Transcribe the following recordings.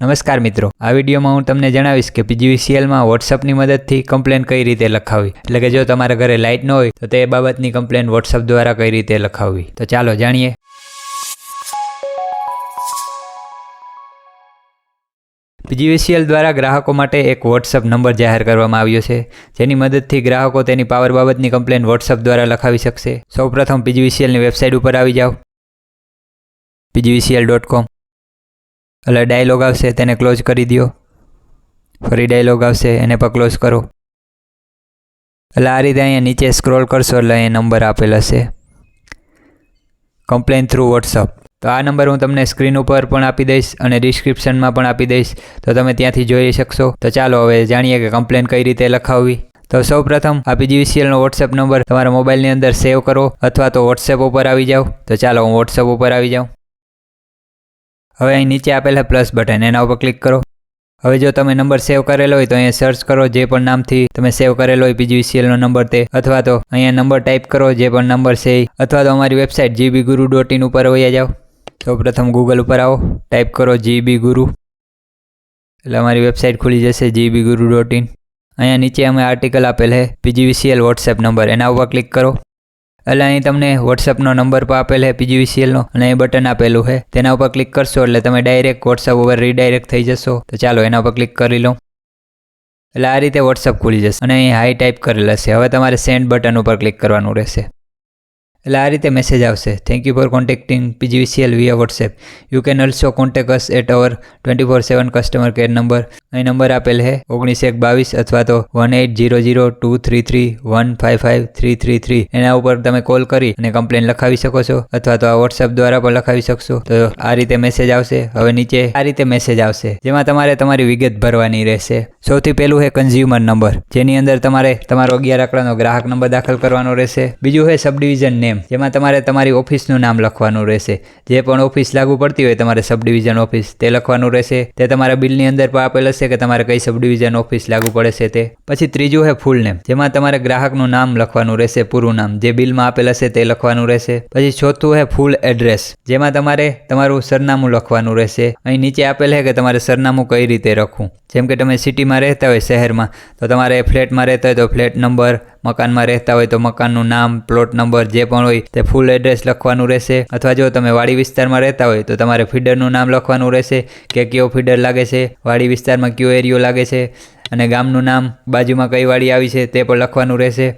નમસ્કાર મિત્રો. આ વિડીયોમાં હું તમને જણાવીશ કે પીજીવીસીએલમાં વોટ્સઅપની મદદથી કમ્પ્લેન કઈ રીતે લખાવવી એટલે કે જો તમારા ઘરે લાઇટ ન હોય, તો તે બાબતની કમ્પ્લેન વોટ્સઅપ દ્વારા કઈ રીતે લખાવવી. તો ચાલો જાણીએ. પીજીવીસીએલ દ્વારા ગ્રાહકો માટે એક વોટ્સઅપ નંબર જાહેર કરવામાં આવ્યો છે, જેની મદદથી ગ્રાહકો તેની પાવર બાબતની કમ્પ્લેન વોટ્સઅપ દ્વારા લખાવી શકશે. સૌપ્રથમ પીજીવીસીએલની વેબસાઇટ ઉપર આવી જાઓ. PGVCL dot com. એટલે ડાયલોગ આવશે, તેને ક્લોઝ કરી દો ફરી ડાયલોગ આવશે, એને પણ ક્લોઝ કરો. એટલે આ રીતે અહીંયા નીચે સ્ક્રોલ કરશો એટલે અહીંયા નંબર આપેલ હશે કમ્પ્લેન થ્રુ વોટ્સઅપ તો આ નંબર હું તમને સ્ક્રીન ઉપર પણ આપી દઈશ અને ડિસ્ક્રિપ્શનમાં પણ આપી દઈશ. તો તમે ત્યાંથી જોઈ શકશો. તો ચાલો હવે જાણીએ કે કમ્પ્લેન કઈ રીતે લખાવવી. તો સૌ પ્રથમ આ પીજીવીસીએલનો વોટ્સએપ નંબર તમારા મોબાઈલની અંદર સેવ કરો અથવા તો વોટ્સએપ ઉપર આવી જાઓ. તો ચાલો હું વોટ્સએપ ઉપર આવી જાઉં. હવે અહીં નીચે આપેલા પ્લસ બટન એના ઉપર ક્લિક કરો. હવે જો તમે નંબર સેવ કરેલો હોય તો અહીંયા સર્ચ કરો જે પણ નામથી તમે સેવ કરેલો હોય પીજીવીસીએલનો નંબર તે. અથવા તો અહીંયા નંબર ટાઈપ કરો જે પણ નંબર છે અથવા તો અમારી website GB Guru dot in ઉપર વયા જાઓ. તો પ્રથમ ગૂગલ ઉપર આવો. ટાઈપ કરો જીબી ગુરુ એટલે અમારી વેબસાઇટ ખુલી જશે જીબી ગુરુ ડોટ ઇન અહીંયા નીચે અમે આર્ટિકલ આપેલ છે. પીજીવીસીએલ વોટ્સએપ નંબર એના ઉપર ક્લિક કરો. એટલે અહીં તમને વોટ્સઅપનો નંબર પણ આપેલ છે પીજીવીસીએલનો અને અહીં બટન આપેલું છે. તેના ઉપર ક્લિક કરશો એટલે તમે ડાયરેક્ટ વોટ્સઅપ ઉપર રીડાયરેક્ટ થઈ જશો. તો ચાલો એના ઉપર ક્લિક કરી લો. એટલે આ રીતે વોટ્સઅપ ખુલી જશે. અને અહીં હાઈ ટાઈપ કરેલ છે હવે તમારે સેન્ડ બટન ઉપર ક્લિક કરવાનું રહેશે. એટલે આ રીતે મેસેજ આવશે. Thank you for contacting PGVCL via WhatsApp you can also contact us at our twenty four seven customer care number અહીં નંબર આપેલ છે ઓગણીસ એક બાવીસ અથવા તો one eight zero zero two three three one five five three three three એના ઉપર તમે કોલ કરી અને કમ્પ્લેન લખાવી શકો છો અથવા તો આ વોટ્સએપ દ્વારા પણ લખાવી શકશો. તો આ રીતે મેસેજ આવશે. હવે નીચે આ રીતે મેસેજ આવશે. જેમાં તમારે તમારી વિગત ભરવાની રહેશે. સૌથી પહેલું છે કન્ઝ્યુમર નંબર જેની અંદર તમારે તમારો અગિયાર આંકડાનો ગ્રાહક નંબર દાખલ કરવાનો રહેશે. બીજું છે સબ ડિવિઝન નેમ જેમાં તમારે તમારી ઓફિસનું નામ લખવાનું રહેશે. જે પણ ઓફિસ લાગુ પડતી હોય તમારે સબ ડિવિઝન ઓફિસ તે લખવાનું રહેશે. તે તમારા બિલની અંદર પણ આપેલ હશે કે તમારે કઈ સબ ડિવિઝન ઓફિસ લાગુ પડે છે તે. પછી ત્રીજું છે ફૂલ નેમ જેમાં તમારે ગ્રાહકનું નામ લખવાનું રહેશે, પૂરું નામ. જે બિલમાં આપેલ હશે તે લખવાનું રહેશે. પછી ચોથું છે ફૂલ એડ્રેસ જેમાં તમારે તમારું સરનામું લખવાનું રહેશે. અહીં નીચે આપેલ છે કે તમારે સરનામું કઈ રીતે રાખવું. જેમ કે તમે સિટીમાં રહેતા હોય શહેરમાં, તો તમારે ફ્લેટમાં રહેતા હોય તો ફ્લેટ નંબર મકાનમાં રહેતા હોય તો મકાનનું નામ પ્લોટ નંબર જે પણ હોય તે ફૂલ એડ્રેસ લખવાનું રહેશે. અથવા જો તમે વાડી વિસ્તારમાં રહેતા હોય તો તમારે ફીડરનું નામ લખવાનું રહેશે કે કયો ફીડર લાગે છે, વાડી વિસ્તારમાં કયો એરિયો લાગે છે અને ગામનું નામ, બાજુમાં કઈ વાડી આવી છે તે પણ લખવાનું રહેશે.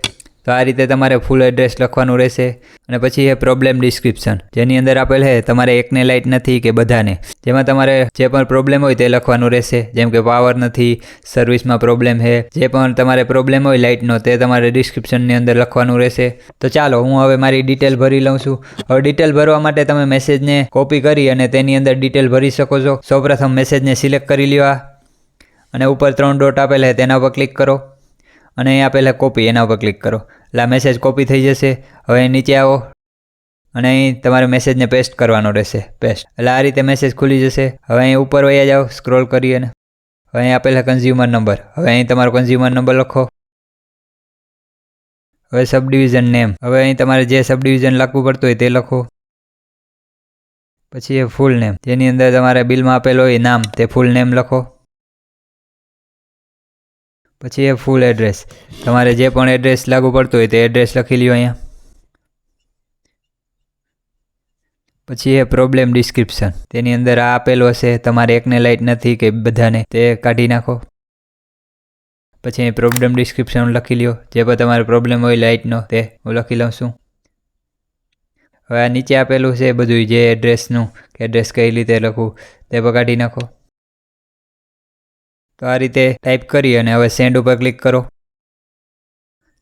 તો આ રીતે તમારે ફૂલ એડ્રેસ લખવાનું રહેશે અને પછી એ પ્રોબ્લેમ ડિસ્ક્રિપ્શન જેની અંદર આપેલ છે, તમારે એકને લાઇટ નથી કે બધાને. જેમાં તમારે જે પણ પ્રોબ્લેમ હોય તે લખવાનું રહેશે. જેમ કે પાવર નથી સર્વિસમાં પ્રોબ્લેમ છે. જે પણ તમારે પ્રોબ્લેમ હોય લાઇટનો તે તમારે ડિસ્ક્રિપ્શનની અંદર લખવાનું રહેશે. તો ચાલો, હું હવે મારી ડિટેલ ભરી લઉં છું. હવે ડિટેલ ભરવા માટે તમે મેસેજને કોપી કરી અને તેની અંદર ડિટેલ ભરી શકો છો. સૌપ્રથમ મેસેજને સિલેક્ટ કરી લેવા અને ઉપર ત્રણ ડોટ આપેલ તેના પર ક્લિક કરો. અને અહીંયા આપેલા કોપી એના ઉપર ક્લિક કરો. એટલે આ મેસેજ કોપી થઈ જશે. હવે નીચે આવો. અને અહીં તમારે મેસેજને પેસ્ટ કરવાનો રહેશે. પેસ્ટ એટલે આ રીતે મેસેજ ખુલી જશે. હવે અહીં ઉપર વયા જાઓ સ્ક્રોલ કરી અને હવે અહીં આપેલા કન્ઝ્યુમર નંબર હવે અહીં તમારો કન્ઝ્યુમર નંબર લખો. હવે સબ ડિવિઝન નેમ હવે અહીં તમારે જે સબ ડિવિઝન લાગવું પડતું હોય તે લખો. પછી એ ફૂલ નેમ જેની અંદર તમારે બિલમાં આપેલો હોય નામ, તે ફૂલ નેમ લખો. પછી એ ફૂલ એડ્રેસ તમારે જે પણ એડ્રેસ લાગુ પડતું હોય તે એડ્રેસ લખી લ્યો અહીંયા. પછી એ પ્રોબ્લેમ ડિસ્ક્રિપ્શન તેની અંદર આ આપેલું હશે, તમારે એકને લાઇટ નથી કે બધાને, તે કાઢી નાખો. પછી અહીં પ્રોબ્લેમ ડિસ્ક્રિપ્શન લખી લ્યો. જે પણ તમારો પ્રોબ્લેમ હોય લાઇટનો તે હું લખી લઉં છું. હવે આ નીચે આપેલું છે બધું જે એડ્રેસનું કે એડ્રેસ કઈ રીતે લખવું, તે પણ કાઢી નાખો. તો આ રીતે ટાઈપ કરી અને હવે સેન્ડ ઉપર ક્લિક કરો.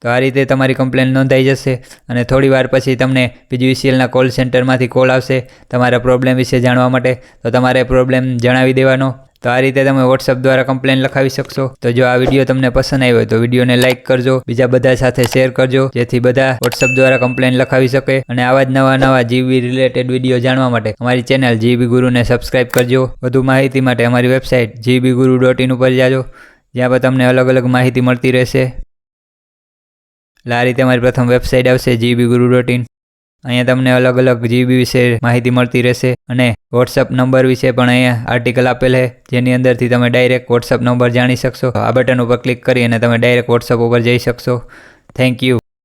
તો આ રીતે તમારી કમ્પ્લેન નોંધાઈ જશે અને થોડી વાર પછી તમને પીજીવીસીએલના કોલ સેન્ટરમાંથી કોલ આવશે તમારા પ્રોબ્લેમ વિશે જાણવા માટે. તો તમારે પ્રોબ્લેમ જણાવી દેવાનો. તો આ રીતે તમે વોટ્સઅપ દ્વારા કમ્પ્લેન લખાવી શકશો. તો જો આ વીડિયો તમને પસંદ આવ્યો તો વિડીયોને લાઇક કરજો, બીજા બધા સાથે શેર કરજો, જેથી બધા વોટ્સઅપ દ્વારા કમ્પ્લેન લખાવી શકે. અને આવા જ નવા નવા જીબી રિલેટેડ વીડિયો જાણવા માટે અમારી ચેનલ જીબી ગુરુને સબસ્ક્રાઇબ કરજો. વધુ માહિતી માટે અમારી website GB Guru dot in ઉપર જાજો, જ્યાં પર તમને અલગ અલગ માહિતી મળતી રહેશે. એટલે આ રીતે અમારી પ્રથમ વેબસાઇટ આવશે જીબી ગુરુ ડોટ ઇન અહીંયા તમને અલગ અલગ જીબી વિશે માહિતી મળતી રહેશે અને વોટ્સઅપ નંબર વિશે પણ અહીંયા આર્ટિકલ આપેલ છે, જેની અંદરથી તમે ડાયરેક્ટ વોટ્સઅપ નંબર જાણી શકશો. આ બટન ઉપર ક્લિક કરી અને તમે ડાયરેક્ટ વોટ્સઅપ ઉપર જઈ શકશો. Thank you